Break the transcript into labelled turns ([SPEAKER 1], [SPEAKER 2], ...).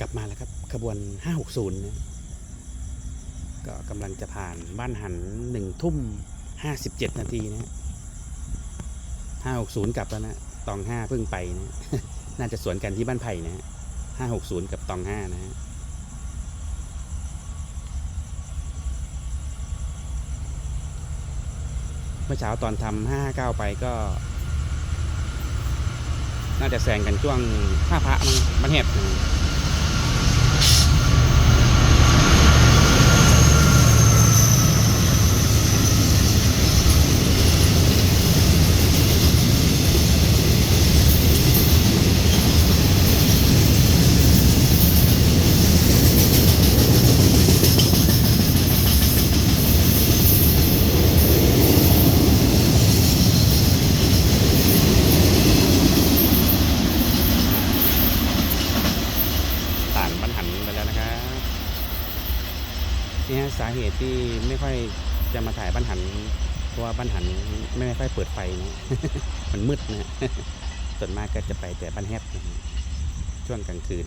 [SPEAKER 1] กลับมาแล้วครับขบวน 560นะก็กำลังจะผ่านบ้านหันหนึ่งทุ่มห้าสิบเจ็ดนาทีนะห้าหกศูนย์กลับแล้วนะตองห้าเพิ่งไปนะ น่าจะสวนกันที่บ้านไผ่นะห้าหกศูนย์กับตองห้านะฮะเมื่อเช้าตอนทำห้าเก้าไปก็ น่าจะแซงกันช่วงท่าพระมั้งมันเห็บนะ ต่างบ้านหันไปแล้วนะครับ นี่ฮะสาเหตุที่ไม่ค่อยจะมาถ่ายบ้านหัน เพราะว่าบ้านหันไม่ค่อยเปิดไฟนะมันมืดนะส่วนมากก็จะไปแต่บ้านแฮบช่วงกลางคืน